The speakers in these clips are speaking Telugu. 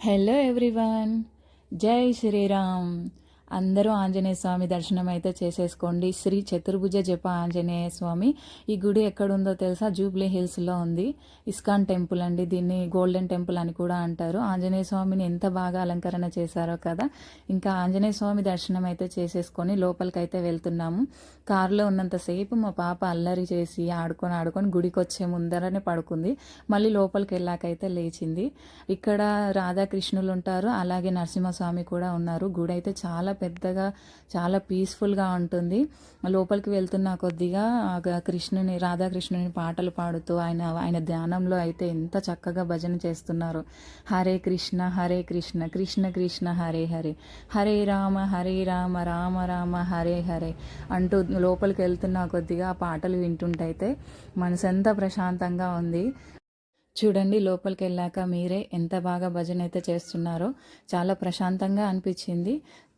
హలో ఎవ్రీవన్ జై శ్రీరామ్ అందరూ ఆంజనేయ స్వామి దర్శనం అయితే చేసేసుకోండి. శ్రీ చతుర్భుజ జప ఆంజనేయ స్వామి. ఈ గుడి ఎక్కడుందో తెలుసా? జూబ్లీ హిల్స్లో ఉంది. ఇస్కాన్ టెంపుల్ అండి. దీన్ని గోల్డెన్ టెంపుల్ అని కూడా అంటారు. ఆంజనేయ స్వామిని ఎంత బాగా అలంకరణ చేశారో కదా. ఇంకా ఆంజనేయ స్వామి దర్శనం అయితే చేసేసుకొని లోపలికైతే వెళ్తున్నాము. కారులో ఉన్నంతసేపు మా పాప అల్లరి చేసి ఆడుకొని ఆడుకొని గుడికి వచ్చే ముందరనే పడుకుంది. మళ్ళీ లోపలికి వెళ్ళాకైతే లేచింది. ఇక్కడ రాధాకృష్ణులు ఉంటారు. అలాగే నరసింహస్వామి కూడా ఉన్నారు. గుడి అయితే చాలా పెద్దగా చాలా పీస్ఫుల్గా ఉంటుంది. లోపలికి వెళ్తున్న కొద్దిగా కృష్ణుని రాధాకృష్ణుని పాటలు పాడుతూ ఆయన ఆయన ధ్యానంలో అయితే ఎంత చక్కగా భజన చేస్తున్నారు. హరే కృష్ణ హరే కృష్ణ కృష్ణ కృష్ణ హరే హరే. హరే రామ హరే రామ రామ రామ హరే హరే అంటూ లోపలికి వెళ్తున్న కొద్దిగా ఆ పాటలు వింటుంటైతే మనసంతా ప్రశాంతంగా ఉంది. చూడండి లోపలికి వెళ్ళాక మీరే ఎంత బాగా భజన అయితే చేస్తున్నారో. చాలా ప్రశాంతంగా అనిపించింది.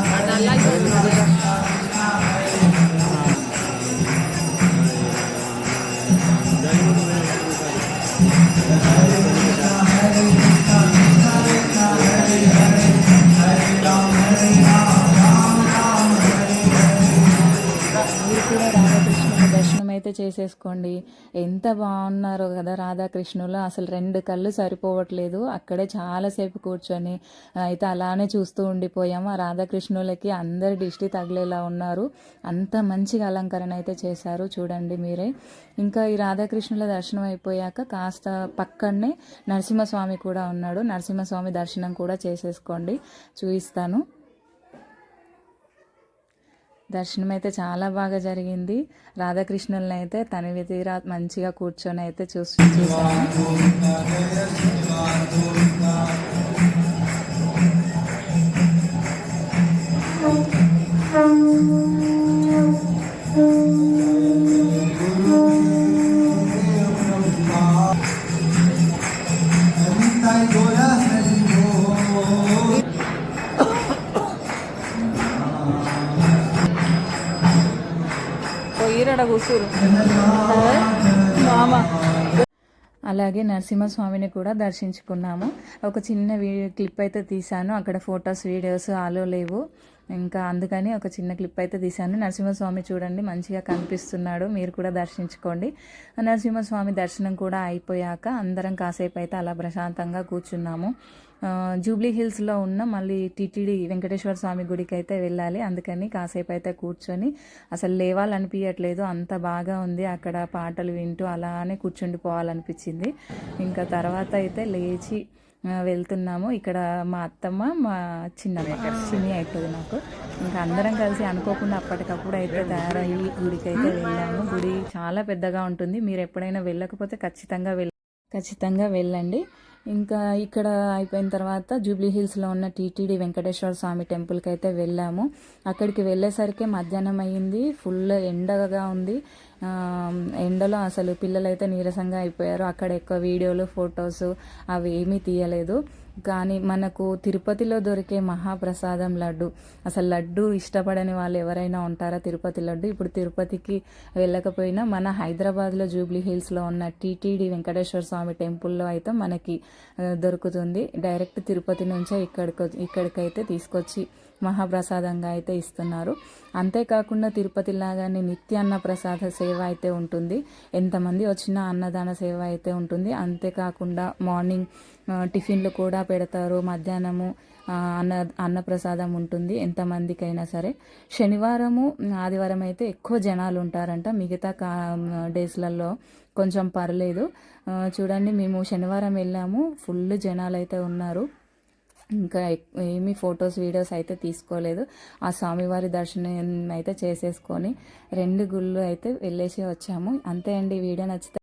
గట్ల మీరు అయితే చేసేసుకోండి. ఎంత బాగున్నారో కదా రాధాకృష్ణులు. అసలు రెండు కళ్ళు సరిపోవట్లేదు. అక్కడే చాలాసేపు కూర్చొని అయితే అలానే చూస్తూ ఉండిపోయాము ఆ రాధాకృష్ణులకి అందరి దిష్టి తగిలేలా ఉన్నారు. అంత మంచిగా అలంకరణ అయితే చేశారు చూడండి మీరే. ఇంకా ఈ రాధాకృష్ణుల దర్శనం అయిపోయాక కాస్త పక్కనే నరసింహస్వామి కూడా ఉన్నాడు. నరసింహస్వామి దర్శనం కూడా చేసేసుకోండి. చూపిస్తాను. దర్శనం అయితే చాలా బాగా జరిగింది. రాధాకృష్ణుల్ని అయితే తనివి తీరా మంచిగా కూర్చొని అయితే చూసి చూసాను పోయిరడ కూసురు మామ. అలాగే నరసింహస్వామిని కూడా దర్శించుకున్నాము. ఒక చిన్న వీడియో క్లిప్ అయితే తీశాను. అక్కడ ఫొటోస్ వీడియోస్ ఆలో లేవు. ఇంకా అందుకని ఒక చిన్న క్లిప్ అయితే తీశాను. నరసింహస్వామి చూడండి మంచిగా కనిపిస్తున్నాడు. మీరు కూడా దర్శించుకోండి. నరసింహస్వామి దర్శనం కూడా అయిపోయాక అందరం కాసేపు అయితే అలా ప్రశాంతంగా కూర్చున్నాము. జూబ్లీ హిల్స్లో ఉన్న మళ్ళీ టిటిడి వెంకటేశ్వర స్వామి గుడికి అయితే వెళ్ళాలి. అందుకని కాసేపు అయితే కూర్చొని అసలు లేవాలనిపించట్లేదు అంత బాగా ఉంది. అక్కడ పాటలు వింటూ అలానే కూర్చుండిపోవాలనిపించింది. ఇంకా తర్వాత అయితే లేచి వెళ్తున్నాము. ఇక్కడ మా అత్తమ్మ మా చిన్న చిన్ని అవుతుంది నాకు. ఇంకా అందరం కలిసి అనుకోకుండా అప్పటికప్పుడు అయితే తయారయ్యి గుడికి అయితే వెళ్ళాము. గుడి చాలా పెద్దగా ఉంటుంది. మీరు ఎప్పుడైనా వెళ్ళకపోతే ఖచ్చితంగా వెళ్ళ ఖచ్చితంగా వెళ్ళండి. ఇంకా ఇక్కడ అయిపోయిన తర్వాత జూబ్లీ హిల్స్లో ఉన్న టీటీడీ వెంకటేశ్వర స్వామి టెంపుల్కి అయితే వెళ్ళాము. అక్కడికి వెళ్ళేసరికి మధ్యాహ్నం అయ్యింది. ఫుల్ ఎండగా ఉంది. ఎండలో అసలు పిల్లలైతే నీరసంగా అయిపోయారు. అక్కడ ఎక్కువ వీడియోలు ఫొటోస్ అవి ఏమీ తీయలేదు. కానీ మనకు తిరుపతిలో దొరికే మహాప్రసాదం లడ్డు. అసలు లడ్డు ఇష్టపడని వాళ్ళు ఎవరైనా ఉంటారా తిరుపతి లడ్డు? ఇప్పుడు తిరుపతికి వెళ్ళకపోయినా మన హైదరాబాద్లో జూబ్లీ హిల్స్లో ఉన్న టీటీడీ వెంకటేశ్వర స్వామి టెంపుల్లో అయితే మనకి దొరుకుతుంది. డైరెక్ట్ తిరుపతి నుంచే ఇక్కడికి ఇక్కడికైతే తీసుకొచ్చి మహాప్రసాదంగా అయితే ఇస్తున్నారు. అంతేకాకుండా తిరుపతి లాగానే నిత్య అన్న ప్రసాద సేవ అయితే ఉంటుంది. ఎంతమంది వచ్చినా అన్నదాన సేవ అయితే ఉంటుంది. అంతేకాకుండా మార్నింగ్ టిఫిన్లు కూడా పెడతారు. మధ్యాహ్నము అన్న అన్నప్రసాదం ఉంటుంది. ఎంతమందికైనా సరే. శనివారము ఆదివారం అయితే ఎక్కువ జనాలు ఉంటారంట. మిగతా కా డేస్లలో కొంచెం పర్లేదు. చూడండి మేము శనివారం వెళ్ళాము. ఫుల్ జనాలు అయితే ఉన్నారు. ఇంకా ఏమీ ఫొటోస్ వీడియోస్ అయితే తీసుకోలేదు. ఆ స్వామివారి దర్శనం అయితే చేసేసుకొని రెండు గుళ్ళు అయితే వెళ్ళేసి వచ్చాము. అంతే అండి. వీడియో నచ్చితే